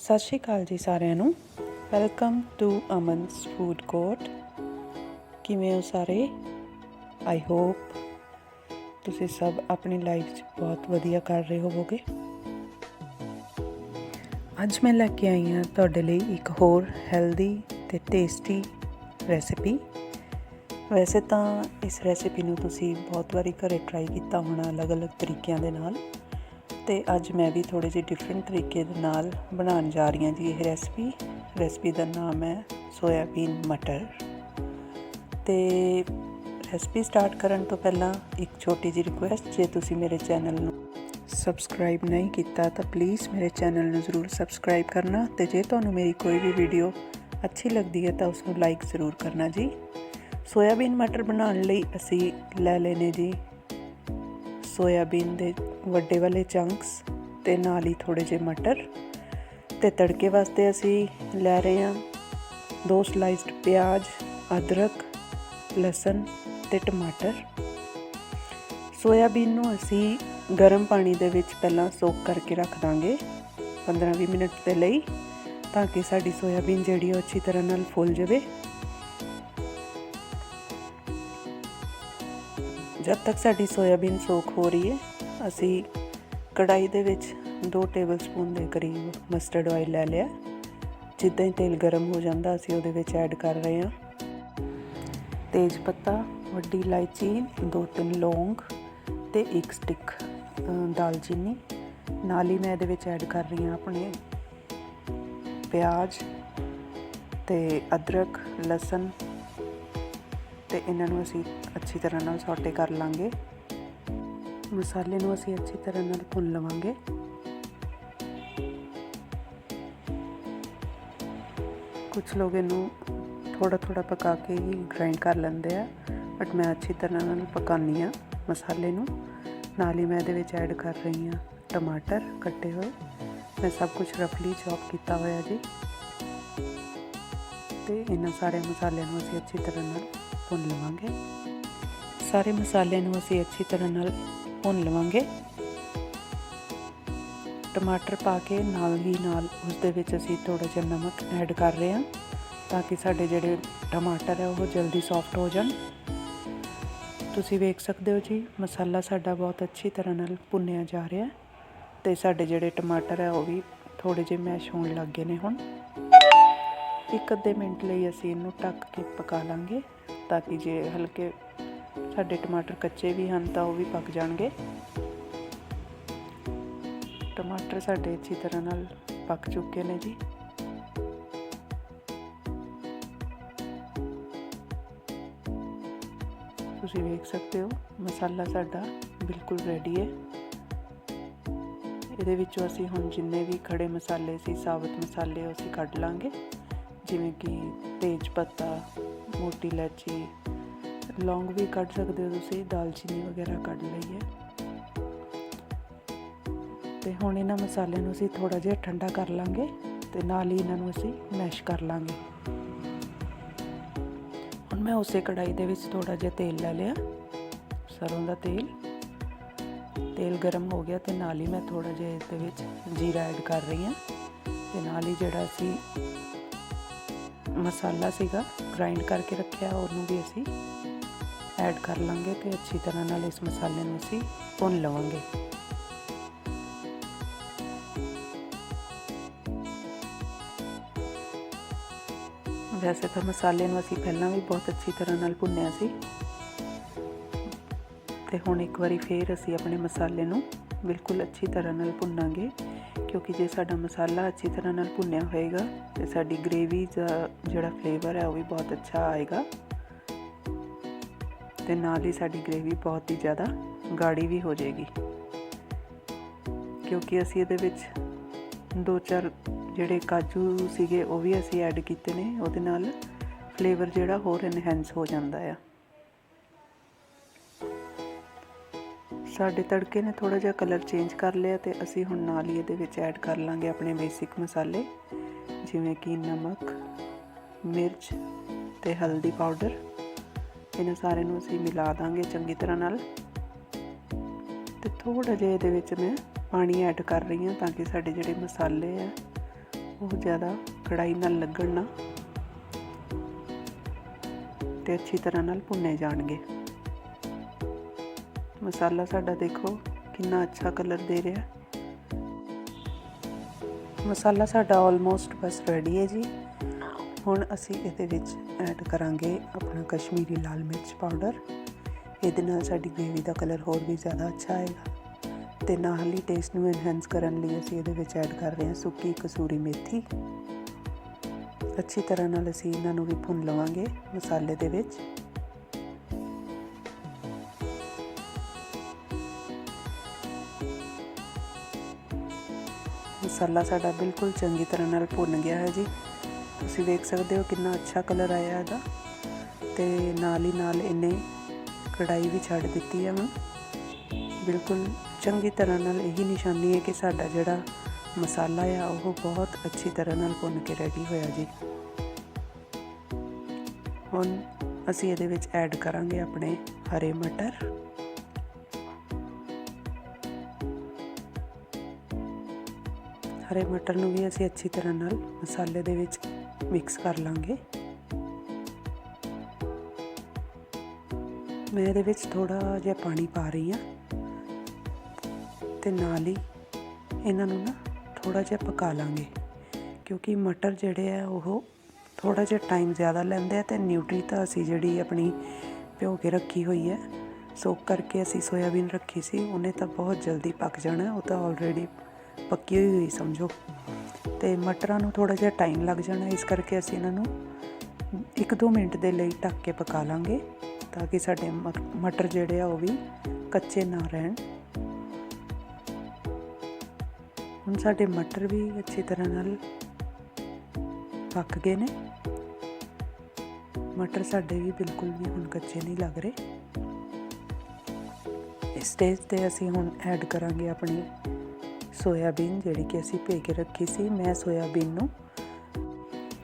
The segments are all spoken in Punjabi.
ਸਤਿ ਸ਼੍ਰੀ ਅਕਾਲ ਜੀ ਸਾਰਿਆਂ ਨੂੰ। Welcome to Aman's food court ਕਿਵੇਂ ਹੋ ਸਾਰੇ? ਆਈ ਹੋਪ ਤੁਸੀਂ ਸਭ ਆਪਣੀ ਲਾਈਫ 'ਚ ਬਹੁਤ ਵਧੀਆ ਕਰ ਰਹੇ ਹੋਵੋਗੇ। ਅੱਜ ਮੈਂ ਲੈ ਕੇ ਆਈ ਹਾਂ ਤੁਹਾਡੇ ਲਈ ਇੱਕ ਹੋਰ ਹੈਲਦੀ ਤੇ ਟੇਸਟੀ ਰੈਸਿਪੀ ਵੈਸੇ ਤਾਂ ਇਸ ਰੈਸਿਪੀ ਨੂੰ ਤੁਸੀਂ ਬਹੁਤ ਵਾਰੀ ਘਰੇ ਟਰਾਈ ਕੀਤਾ ਹੋਣਾ ਅਲੱਗ-ਅਲੱਗ ਤਰੀਕਿਆਂ ਦੇ ਨਾਲ। ਤੇ ਅੱਜ ਮੈਂ ਵੀ ਥੋੜੇ ਜਿਹੇ ਡਿਫਰੈਂਟ ਤਰੀਕੇ ਦੇ ਨਾਲ ਬਣਾਉਣ ਜਾ ਰਹੀ ਹਾਂ ਜੀ ਇਹ ਰੈਸਪੀ ਰੈਸਪੀ ਦਾ ਨਾਮ ਹੈ ਸੋਇਆਬੀਨ ਮਟਰ। ਤੇ ਰੈਸਪੀ ਸਟਾਰਟ ਕਰਨ ਤੋਂ ਪਹਿਲਾਂ ਇੱਕ ਛੋਟੀ ਜਿਹੀ ਰਿਕੁਐਸਟ ਜੇ ਤੁਸੀਂ ਮੇਰੇ ਚੈਨਲ ਨੂੰ ਸਬਸਕ੍ਰਾਈਬ ਨਹੀਂ ਕੀਤਾ, ਤਾਂ ਪਲੀਜ਼ ਮੇਰੇ ਚੈਨਲ ਨੂੰ ਜ਼ਰੂਰ ਸਬਸਕ੍ਰਾਈਬ ਕਰਨਾ ਤੇ ਜੇ ਤੁਹਾਨੂੰ ਮੇਰੀ ਕੋਈ ਵੀ ਵੀਡੀਓ ਅੱਛੀ ਲੱਗਦੀ ਹੈ ਤਾਂ ਉਸ ਨੂੰ ਲਾਈਕ ਜ਼ਰੂਰ ਕਰਨਾ ਜੀ। ਸੋਇਆਬੀਨ ਮਟਰ ਬਣਾਉਣ ਲਈ ਅਸੀਂ ਲੈ ਲੈਨੇ ਜੀ ਸੋਇਆਬੀਨ ਦੇ ਵੱਡੇ ਵਾਲੇ ਚੰਕਸ ਤੇ ਨਾਲ ਹੀ ਥੋੜੇ ਜਿਹੇ ਮਟਰ ਤੇ ਤੜਕੇ ਵਾਸਤੇ ਅਸੀਂ ਲੈ ਰਹੇ ਹਾਂ ਦੋ ਸਲਾਈਸਡ ਪਿਆਜ਼, ਅਦਰਕ, ਲਸਣ ਤੇ ਟਮਾਟਰ। ਸੋਇਆਬੀਨ ਨੂੰ ਅਸੀਂ ਗਰਮ ਪਾਣੀ ਦੇ ਵਿੱਚ ਪਹਿਲਾਂ ਸੋਕ ਕਰਕੇ ਰੱਖ ਦਾਂਗੇ 15-20 ਮਿੰਟ ਦੇ ਲਈ ਤਾਂ ਕਿ ਸਾਡੀ ਸੋਇਆਬੀਨ ਜਿਹੜੀ ਉਹ ਅੱਛੀ ਤਰ੍ਹਾਂ ਨਾਲ ਫੁੱਲ ਜਾਵੇ। ਜਦ ਤੱਕ ਸਾਡੀ ਸੋਇਆਬੀਨ ਸੋਕ ਹੋ ਰਹੀ ਹੈ। ਅਸੀਂ ਕੜਾਈ ਦੇ ਵਿੱਚ 2 ਟੇਬਲਸਪੂਨ ਦੇ ਕਰੀਬ ਮਸਟਰਡ ਆਇਲ ਲੈ ਲਿਆ। ਜਿੱਦਾਂ ਹੀ ਤੇਲ ਗਰਮ ਹੋ ਜਾਂਦਾ, ਅਸੀਂ ਉਹਦੇ ਵਿੱਚ ਐਡ ਕਰ ਰਹੇ ਹਾਂ। ਤੇਜ ਪੱਤਾ, ਵੱਡੀ ਇਲਾਇਚੀ, ਦੋ ਤਿੰਨ ਲੌਂਗ ਤੇ ਇੱਕ ਸਟਿਕ ਦਾਲਚੀਨੀ। ਨਾਲ ਹੀ ਮੈਂ ਇਹਦੇ ਵਿੱਚ ਐਡ ਕਰ ਰਹੀ ਹਾਂ ਆਪਣੇ ਪਿਆਜ਼ ਤੇ ਅਦਰਕ, ਲਸਣ ਤੇ ਇਹਨਾਂ ਨੂੰ ਅਸੀਂ ਅੱਛੀ ਤਰ੍ਹਾਂ ਨਾਲ ਸੌਟੇ ਕਰ ਲਾਂਗੇ। ਮਸਾਲੇ ਨੂੰ ਅਸੀਂ ਅੱਛੀ ਤਰ੍ਹਾਂ ਨਾਲ ਭੁੰਨ ਲਵਾਂਗੇ। ਕੁਝ ਲੋਕ ਇਹਨੂੰ ਥੋੜਾ ਥੋੜਾ ਪਕਾ ਕੇ ਹੀ ਗ੍ਰਾਈਂਡ ਕਰ ਲੈਂਦੇ ਆ ਬਟ ਮੈਂ ਅੱਛੀ ਤਰ੍ਹਾਂ ਨਾਲ ਪਕਾਨੀ ਆ ਮਸਾਲੇ ਨੂੰ। ਨਾਲ ਹੀ ਮੈਂ ਇਹਦੇ ਵਿੱਚ ਐਡ ਕਰ ਰਹੀ ਹਾਂ ਟਮਾਟਰ ਕੱਟੇ ਹੋਏ। ਮੈਂ ਸਭ ਕੁਝ ਰਫਲੀ ਚੌਪ ਕੀਤਾ ਹੋਇਆ ਜੀ। ਤੇ ਇਹਨਾਂ ਸਾਰੇ ਮਸਾਲਿਆਂ ਨੂੰ ਅਸੀਂ ਅੱਛੀ ਤਰ੍ਹਾਂ ਨਾਲ ਭੁੰਨ ਲਵਾਂਗੇ। ਸਾਰੇ ਮਸਾਲੇ ਨੂੰ ਅਸੀਂ ਅੱਛੀ ਤਰ੍ਹਾਂ ਨਾਲ ਭੁੰਨ ਲਵਾਂਗੇ। ਟਮਾਟਰ ਪਾ ਕੇ ਨਾਲ ਹੀ ਨਾਲ ਉਸ ਦੇ ਵਿੱਚ ਅਸੀਂ ਥੋੜਾ ਜਿਹਾ ਨਮਕ ਐਡ ਕਰ ਰਹੇ ਹਾਂ ਤਾਂ ਕਿ ਸਾਡੇ ਜਿਹੜੇ ਟਮਾਟਰ ਹੈ ਉਹ ਜਲਦੀ ਸੌਫਟ ਹੋ ਜਾਣ। ਤੁਸੀਂ ਵੇਖ ਸਕਦੇ ਹੋ ਜੀ, ਮਸਾਲਾ ਸਾਡਾ ਬਹੁਤ ਅੱਛੀ ਤਰ੍ਹਾਂ ਨਾਲ ਭੁੰਨਿਆ ਜਾ ਰਿਹਾ ਹੈ ਤੇ ਸਾਡੇ ਜਿਹੜੇ ਟਮਾਟਰ ਹੈ ਉਹ ਵੀ ਥੋੜੇ ਜਿਹੇ ਮੈਸ਼ ਹੋਣ ਲੱਗ ਗਏ ਨੇ ਹੁਣ। ਇੱਕ ਅੱਧੇ ਮਿੰਟ ਲਈ ਅਸੀਂ ਇਹਨੂੰ ਢੱਕ ਕੇ ਪਕਾ ਲਾਂਗੇ ਤਾਂ ਕਿ ਜੇ ਹਲਕੇ ਸਾਡੇ ਟਮਾਟਰ ਕੱਚੇ ਵੀ ਹਨ ਤਾਂ ਉਹ ਵੀ ਪੱਕ ਜਾਣਗੇ। ਟਮਾਟਰ ਸਾਡੇ ਅੱਛੀ ਤਰ੍ਹਾਂ ਨਾਲ ਪੱਕ ਚੁੱਕੇ ਨੇ ਜੀ। ਤੁਸੀਂ ਵੇਖ ਸਕਦੇ ਹੋ, ਮਸਾਲਾ ਸਾਡਾ ਬਿਲਕੁਲ ਰੈਡੀ ਹੈ। ਇਹਦੇ ਵਿੱਚੋਂ ਅਸੀਂ ਹੁਣ ਜਿੰਨੇ ਵੀ ਖੜੇ ਮਸਾਲੇ ਸੀ, ਸਾਬਤ ਮਸਾਲੇ ਉਹ ਅਸੀਂ ਕੱਢ ਲਾਂਗੇ। ਜਿਵੇਂ ਕਿ ਤੇਜ ਪੱਤਾ, ਮੋਟੀ ਇਲਾਚੀ ਲੌਂਗ ਵੀ ਕੱਢ ਸਕਦੇ ਹੋ ਤੁਸੀਂ, ਦਾਲਚੀਨੀ ਵਗੈਰਾ ਕੱਢ ਲਈ ਹੈ। ਤੇ ਹੁਣ ਇਹਨਾਂ ਮਸਾਲਿਆਂ ਨੂੰ ਅਸੀਂ ਥੋੜਾ ਜਿਹਾ ਠੰਡਾ ਕਰ ਲਾਂਗੇ ਤੇ ਨਾਲ ਹੀ ਇਹਨਾਂ ਨੂੰ ਅਸੀਂ ਮੈਸ਼ ਕਰ ਲਾਂਗੇ। ਹੁਣ ਮੈਂ ਉਸੇ ਕੜਾਈ ਦੇ ਵਿੱਚ ਥੋੜਾ ਜਿਹਾ ਤੇਲ ਲੈ ਲਿਆ, ਸਰੋਂ ਦਾ ਤੇਲ। ਤੇਲ ਗਰਮ ਹੋ ਗਿਆ ਤੇ ਨਾਲ ਹੀ ਮੈਂ ਥੋੜਾ ਜਿਹਾ ਇਸ ਦੇ ਵਿੱਚ ਜੀਰਾ ਐਡ ਕਰ ਰਹੀ ਹਾਂ। ਤੇ ਨਾਲ ਹੀ ਜਿਹੜਾ ਅਸੀਂ ਮਸਾਲਾ ਸੀਗਾ ਗ੍ਰਾਈਂਡ ਕਰਕੇ ਰੱਖਿਆ, ਉਹਨੂੰ ਵੀ ਅਸੀਂ ਐਡ ਕਰ ਲਾਂਗੇ ਤੇ ਅੱਛੀ ਤਰ੍ਹਾਂ ਨਾਲ ਇਸ ਮਸਾਲੇ ਨੂੰ ਅਸੀਂ ਭੁੰਨ ਲਵਾਂਗੇ। ਵੈਸੇ ਤਾਂ ਮਸਾਲੇ ਨੂੰ ਅਸੀਂ ਪਹਿਲਾਂ ਵੀ ਬਹੁਤ ਅੱਛੀ ਤਰ੍ਹਾਂ ਨਾਲ ਭੁੰਨਿਆ ਸੀ। ਤੇ ਹੁਣ ਇੱਕ ਵਾਰੀ ਫੇਰ ਅਸੀਂ ਆਪਣੇ ਮਸਾਲੇ ਨੂੰ ਬਿਲਕੁਲ ਅੱਛੀ ਤਰ੍ਹਾਂ ਨਾਲ ਭੁੰਨਾਂਗੇ, ਕਿਉਂਕਿ ਜੇ ਸਾਡਾ ਮਸਾਲਾ ਅੱਛੀ ਤਰ੍ਹਾਂ ਨਾਲ ਭੁੰਨਿਆ ਹੋਏਗਾ ਤੇ ਸਾਡੀ ਗ੍ਰੇਵੀ ਦਾ ਜਿਹੜਾ ਫਲੇਵਰ ਹੈ ਉਹ ਵੀ ਬਹੁਤ ਅੱਛਾ ਆਏਗਾ। ਤੇ ਨਾਲ ਹੀ ਸਾਡੀ ਗ੍ਰੇਵੀ ਬਹੁਤ ਹੀ ਜ਼ਿਆਦਾ ਗਾੜੀ ਵੀ ਹੋ ਜਾਏਗੀ। ਕਿਉਂਕਿ ਅਸੀਂ ਇਹਦੇ ਵਿੱਚ ਦੋ ਚਾਰ ਜਿਹੜੇ ਕਾਜੂ ਸੀਗੇ, ਉਹ ਵੀ ਅਸੀਂ ਐਡ ਕੀਤੇ ਨੇ, ਉਹਦੇ ਨਾਲ ਫਲੇਵਰ ਜਿਹੜਾ ਹੋਰ ਇਨਹੈਂਸ ਹੋ ਜਾਂਦਾ ਆ। ਸਾਡੇ ਤੜਕੇ ਨੇ ਥੋੜਾ ਜਿਹਾ ਕਲਰ ਚੇਂਜ ਕਰ ਲਿਆ ਤੇ ਅਸੀਂ ਹੁਣ ਨਾਲ ਹੀ ਇਹਦੇ ਵਿੱਚ ਐਡ ਕਰ ਲਾਂਗੇ ਆਪਣੇ ਬੇਸਿਕ ਮਸਾਲੇ, ਜਿਵੇਂ ਕਿ ਨਮਕ, ਮਿਰਚ ਤੇ ਹਲਦੀ ਪਾਊਡਰ। ਇਹਨਾਂ ਸਾਰੇ ਨੂੰ ਅਸੀਂ ਮਿਲਾ ਦਾਂਗੇ ਚੰਗੀ ਤਰ੍ਹਾਂ ਨਾਲ। ਤੇ ਥੋੜਾ ਜਿਹਾ ਇਹਦੇ ਵਿੱਚ ਮੈਂ ਪਾਣੀ ਐਡ ਕਰ ਰਹੀ ਹਾਂ ਤਾਂ ਕਿ ਸਾਡੇ ਜਿਹੜੇ ਮਸਾਲੇ ਆ, ਉਹ ਜ਼ਿਆਦਾ ਕੜਾਈ ਨਾਲ ਲੱਗਣ ਨਾ। ਤੇ ਅੱਛੀ ਤਰ੍ਹਾਂ ਨਾਲ ਭੁੰਨੇ ਜਾਣਗੇ। ਮਸਾਲਾ ਸਾਡਾ ਦੇਖੋ ਕਿੰਨਾ ਅੱਛਾ ਕਲਰ ਦੇ ਰਿਹਾ। ਮਸਾਲਾ ਸਾਡਾ ਆਲਮੋਸਟ ਬਸ ਰੈਡੀ ਹੈ ਜੀ। ਹੁਣ ਅਸੀਂ ਇਹਦੇ ਵਿੱਚ ਐਡ ਕਰਾਂਗੇ ਆਪਣਾ ਕਸ਼ਮੀਰੀ ਲਾਲ ਮਿਰਚ ਪਾਊਡਰ ਇਹਦੇ ਨਾਲ ਸਾਡੀ ਗ੍ਰੇਵੀ ਦਾ ਕਲਰ ਹੋਰ ਵੀ ਜ਼ਿਆਦਾ ਅੱਛਾ ਆਏਗਾ। ਤੇ ਨਾਲ ਹੀ ਟੇਸਟ ਨੂੰ ਐਨਹਾਂਸ ਕਰਨ ਲਈ ਅਸੀਂ ਇਹਦੇ ਵਿੱਚ ਐਡ ਕਰ ਰਹੇ ਹਾਂ ਸੁੱਕੀ ਕਸੂਰੀ ਮੇਥੀ। ਅੱਛੀ ਤਰ੍ਹਾਂ ਨਾਲ ਅਸੀਂ ਇਹਨਾਂ ਨੂੰ ਵੀ ਭੁੰਨ ਲਵਾਂਗੇ ਮਸਾਲੇ ਦੇ ਵਿੱਚ। ਮਸਾਲਾ ਸਾਡਾ ਬਿਲਕੁਲ ਚੰਗੀ ਤਰ੍ਹਾਂ ਨਾਲ ਭੁੰਨ ਗਿਆ ਹੈ ਜੀ। ਤੁਸੀਂ ਦੇਖ ਸਕਦੇ ਹੋ ਕਿੰਨਾ ਅੱਛਾ ਕਲਰ ਆਇਆ ਇਹਦਾ। ਤੇ ਨਾਲ ਹੀ ਨਾਲ ਇਹਨੇ ਕੜਾਈ ਵੀ ਛੱਡ ਦਿੱਤੀ ਹੈ ਹੁਣ। ਬਿਲਕੁਲ ਚੰਗੀ ਤਰ੍ਹਾਂ ਨਾਲ ਇਹੀ ਨਿਸ਼ਾਨੀ ਹੈ ਕਿ ਸਾਡਾ ਜਿਹੜਾ ਮਸਾਲਾ ਆ, ਉਹ ਬਹੁਤ ਅੱਛੀ ਤਰ੍ਹਾਂ ਨਾਲ ਭੁੰਨ ਕੇ ਰੈਡੀ ਹੋਇਆ ਜੀ। ਹੁਣ ਅਸੀਂ ਇਹਦੇ ਵਿੱਚ ਐਡ ਕਰਾਂਗੇ ਆਪਣੇ ਹਰੇ ਮਟਰ। ਹਰੇ ਮਟਰ ਨੂੰ ਵੀ ਅਸੀਂ ਅੱਛੀ ਤਰ੍ਹਾਂ ਨਾਲ ਮਸਾਲੇ ਦੇ ਵਿੱਚ ਮਿਕਸ ਕਰ ਲਾਂਗੇ। ਮੈਂ ਇਹਦੇ ਵਿੱਚ ਥੋੜਾ ਜਿਹਾ ਪਾਣੀ ਪਾ ਰਹੀ ਹਾਂ। ਤੇ ਨਾਲ ਹੀ ਇਹਨਾਂ ਨੂੰ ਨਾ ਥੋੜਾ ਜਿਹਾ ਪਕਾ ਲਾਂਗੇ। ਕਿਉਂਕਿ ਮਟਰ ਜਿਹੜੇ ਆ, ਉਹ ਥੋੜਾ ਜਿਹਾ ਟਾਈਮ ਜ਼ਿਆਦਾ ਲੈਂਦੇ ਆ ਤੇ ਨਿਊਟਰੀ ਤਾਂ ਅਸੀਂ ਜਿਹੜੀ ਆਪਣੀ ਭਿਓ ਕੇ ਰੱਖੀ ਹੋਈ ਹੈ, ਸੋਕ ਕਰਕੇ ਅਸੀਂ ਸੋਇਆਬੀਨ ਰੱਖੀ ਸੀ, ਉਹਨੇ ਤਾਂ ਬਹੁਤ ਜਲਦੀ ਪੱਕ ਜਾਣਾ, ਉਹ ਤਾਂ ਆਲਰੇਡੀ ਪੱਕੀ ਹੋਈ ਹੋਈ, ਸਮਝੋ। ਤੇ ਮਟਰਾਂ ਨੂੰ ਥੋੜਾ ਜਿਹਾ ਟਾਈਮ ਲੱਗ ਜਾਣਾ, ਇਸ ਕਰਕੇ ਅਸੀਂ ਇਹਨਾਂ ਨੂੰ 1-2 ਮਿੰਟ ਦੇ ਲਈ ਢੱਕ ਕੇ ਪਕਾ ਲਾਂਗੇ, ਤਾਂ ਕਿ ਸਾਡੇ ਮਟਰ ਜਿਹੜੇ ਆ ਉਹ ਵੀ ਕੱਚੇ ਨਾ ਰਹਿਣ। ਹੁਣ ਸਾਡੇ ਮਟਰ ਵੀ ਅੱਛੀ ਤਰ੍ਹਾਂ ਨਾਲ ਪੱਕ ਗਏ ਨੇ। ਮਟਰ ਸਾਡੇ ਵੀ ਬਿਲਕੁਲ ਵੀ ਹੁਣ ਕੱਚੇ ਨਹੀਂ ਲੱਗ ਰਹੇ। ਇਸ ਸਟੇਜ ਤੇ ਅਸੀਂ ਹੁਣ ਐਡ ਕਰਾਂਗੇ ਆਪਣੀ ਸੋਇਆਬੀਨ ਜਿਹੜੀ ਕਿ ਅਸੀਂ ਭੇ ਕੇ ਰੱਖੀ ਸੀ, ਮੈਂ ਸੋਇਆਬੀਨ ਨੂੰ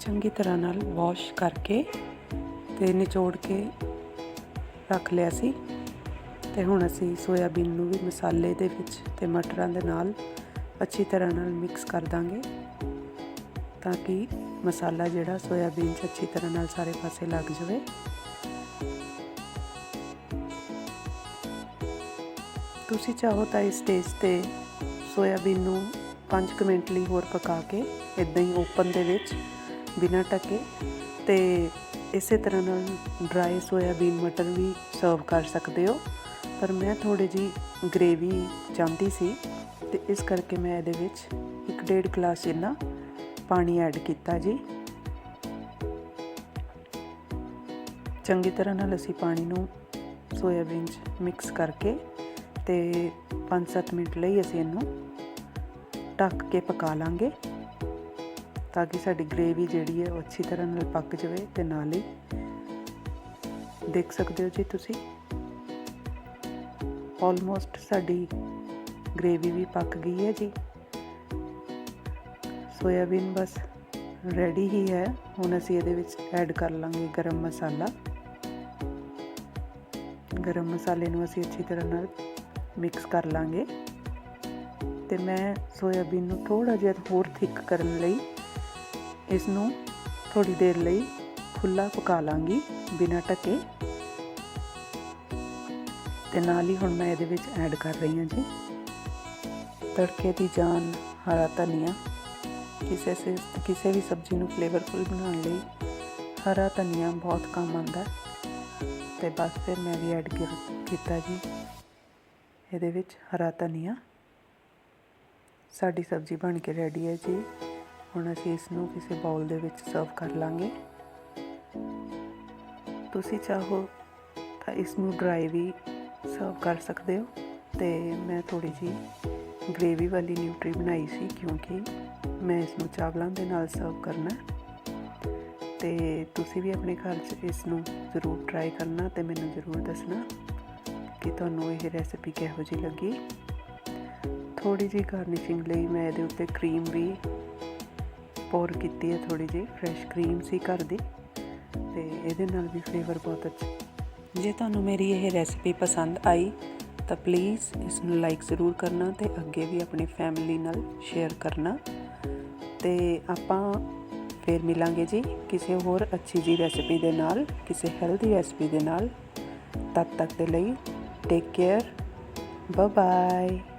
ਚੰਗੀ ਤਰ੍ਹਾਂ ਨਾਲ ਵਾਸ਼ ਕਰਕੇ ਤੇ ਨਿਚੋੜ ਕੇ ਰੱਖ ਲਿਆ ਸੀ। ਤੇ ਹੁਣ ਅਸੀਂ ਸੋਇਆਬੀਨ ਨੂੰ ਵੀ ਮਸਾਲੇ ਦੇ ਵਿੱਚ ਤੇ ਮਟਰਾਂ ਦੇ ਨਾਲ ਅੱਛੀ ਤਰ੍ਹਾਂ ਨਾਲ ਮਿਕਸ ਕਰ ਦਾਂਗੇ ਤਾਂ ਕਿ ਮਸਾਲਾ ਜਿਹੜਾ ਸੋਇਆਬੀਨ 'ਚ ਅੱਛੀ ਤਰ੍ਹਾਂ ਨਾਲ ਸਾਰੇ ਪਾਸੇ ਲੱਗ ਜਾਵੇ। ਤੁਸੀਂ ਚਾਹੋ ਤਾਂ ਇਸ ਸਟੇਜ ਤੇ ਸੋਇਆਬੀਨ ਨੂੰ 5 ਮਿੰਟ ਲਈ ਹੋਰ ਪਕਾ ਕੇ ਇਦਾਂ ਹੀ ਓਪਨ ਦੇ ਵਿੱਚ, ਬਿਨਾਂ ਟਕੇ ਤੇ ਇਸੇ ਤਰ੍ਹਾਂ ਨਾਲ ਡਰਾਈ ਸੋਇਆਬੀਨ ਮਟਰ ਵੀ ਸਰਵ ਕਰ ਸਕਦੇ ਹੋ। ਪਰ ਮੈਂ ਥੋੜੀ ਜੀ ਗ੍ਰੇਵੀ ਚਾਹੁੰਦੀ ਸੀ ਤੇ ਇਸ ਕਰਕੇ ਮੈਂ ਇਹਦੇ ਵਿੱਚ 1.5 ਗਲਾਸ ਜਿੰਨਾ ਪਾਣੀ ਐਡ ਕੀਤਾ ਜੀ। ਚੰਗੀ ਤਰ੍ਹਾਂ ਨਾਲ ਅਸੀਂ ਪਾਣੀ ਨੂੰ ਸੋਇਆਬੀਨ 'ਚ ਮਿਕਸ ਕਰਕੇ ਤੇ 5-7 ਮਿੰਟ ਲਈ ਅਸੀਂ ਇਹਨੂੰ ਢੱਕ ਕੇ ਪਕਾ ਲਾਂਗੇ ਤਾਂ ਕਿ ਸਾਡੀ ਗ੍ਰੇਵੀ ਜਿਹੜੀ ਹੈ ਉਹ ਅੱਛੀ ਤਰ੍ਹਾਂ ਨਾਲ ਪੱਕ ਜਾਵੇ ਤੇ ਨਾਲ ਹੀ ਦੇਖ ਸਕਦੇ ਹੋ ਜੀ ਤੁਸੀਂ। ਆਲਮੋਸਟ ਸਾਡੀ ਗ੍ਰੇਵੀ ਵੀ ਪੱਕ ਗਈ ਹੈ ਜੀ। ਸੋਇਆਬੀਨ ਬਸ ਰੈਡੀ ਹੀ ਹੈ। ਹੁਣ ਅਸੀਂ ਇਹਦੇ ਵਿੱਚ ਐਡ ਕਰ ਲਾਂਗੇ ਗਰਮ ਮਸਾਲਾ। ਗਰਮ ਮਸਾਲੇ ਨੂੰ ਅਸੀਂ ਅੱਛੀ ਤਰ੍ਹਾਂ ਨਾਲ ਮਿਕਸ ਕਰ ਲਾਂਗੇ। ਤੇ ਮੈਂ ਸੋਇਆਬੀਨ ਨੂੰ ਥੋੜਾ ਜਿਹਾ ਹੋਰ ਥਿਕ ਕਰਨ ਲਈ ਇਸ ਨੂੰ ਥੋੜੀ ਦੇਰ ਲਈ ਖੁੱਲਾ ਪਕਾ ਲਾਂਗੀ ਬਿਨਾਂ ਢਕੇ। ਤੇ ਨਾਲ ਹੀ ਹੁਣ ਮੈਂ ਇਹਦੇ ਵਿੱਚ ਐਡ ਕਰ ਰਹੀ ਹਾਂ ਜੀ ਤੜਕੇ ਦੀ ਜਾਨ ਹਰਾ ਧਨੀਆ। ਕਿਸੇ ਸੇ, ਕਿਸੇ ਵੀ ਸਬਜ਼ੀ ਨੂੰ ਫਲੇਵਰਫੁਲ ਬਣਾਉਣ ਲਈ ਹਰਾ ਧਨੀਆ ਬਹੁਤ ਕੰਮ ਆਉਂਦਾ। ਤੇ ਬਸ ਫਿਰ ਮੈਂ ਵੀ ਐਡ ਕੀਤਾ ਜੀ। ਇਹਦੇ ਵਿੱਚ ਹਰਾ ਧਨੀਆ। ਸਾਡੀ ਸਬਜ਼ੀ ਬਣ ਕੇ ਰੈਡੀ ਹੈ ਜੀ। ਹੁਣ ਅਸੀਂ ਇਸ ਨੂੰ ਕਿਸੇ ਬਾਉਲ ਦੇ ਵਿੱਚ ਸਰਵ ਕਰ ਲਾਂਗੇ। ਤੁਸੀਂ ਚਾਹੋ ਤਾਂ ਇਸ ਨੂੰ ਡਰਾਈ ਵੀ ਸਰਵ ਕਰ ਸਕਦੇ ਹੋ। ਤੇ ਮੈਂ ਥੋੜੀ ਜੀ ਗ੍ਰੇਵੀ ਵਾਲੀ ਨਿਊਟਰੀ ਬਣਾਈ ਸੀ ਕਿਉਂਕਿ ਮੈਂ ਇਸ ਨੂੰ ਚਾਵਲਾਂ ਦੇ ਨਾਲ ਸਰਵ ਕਰਨਾ ਤੇ ਤੁਸੀਂ ਵੀ ਆਪਣੇ ਘਰ 'ਚ ਇਸ ਨੂੰ ਜ਼ਰੂਰ ਟਰਾਈ ਕਰਨਾ ਤੇ ਮੈਨੂੰ ਜ਼ਰੂਰ ਦੱਸਣਾ। ਕਿ ਤੁਹਾਨੂੰ ਇਹ ਰੈਸਿਪੀ ਕਿਹੋ ਜਿਹੀ ਲੱਗੀ? ਥੋੜੀ ਜਿਹੀ ਗਾਰਨਿਸ਼ਿੰਗ ਲਈ ਮੈਂ ਇਹਦੇ ਉੱਤੇ ਕਰੀਮ ਵੀ ਪੋਰ ਕੀਤੀ ਹੈ ਥੋੜੀ ਜਿਹੀ ਫਰੈਸ਼ ਕਰੀਮ ਸੀ ਘਰ ਦੀ, ਤੇ ਇਹਦੇ ਨਾਲ ਵੀ ਫਲੇਵਰ ਬਹੁਤ ਅੱਛਾ। ਜੇ ਤੁਹਾਨੂੰ ਮੇਰੀ ਇਹ ਰੈਸਿਪੀ ਪਸੰਦ ਆਈ, ਤਾਂ ਪਲੀਜ਼ ਇਸ ਨੂੰ ਲਾਈਕ ਜ਼ਰੂਰ ਕਰਨਾ ਤੇ ਅੱਗੇ ਵੀ ਆਪਣੀ ਫੈਮਿਲੀ ਨਾਲ ਸ਼ੇਅਰ ਕਰਨਾ। ਤੇ ਆਪਾਂ ਫਿਰ ਮਿਲਾਂਗੇ ਜੀ ਕਿਸੇ ਹੋਰ ਅੱਛੀ ਜੀ ਰੈਸਿਪੀ ਦੇ ਨਾਲ, ਕਿਸੇ ਹੈਲਦੀ ਰੈਸਿਪੀ ਦੇ ਨਾਲ, ਤਦ ਤੱਕ ਦੇ ਲਈ Take care. Bye bye.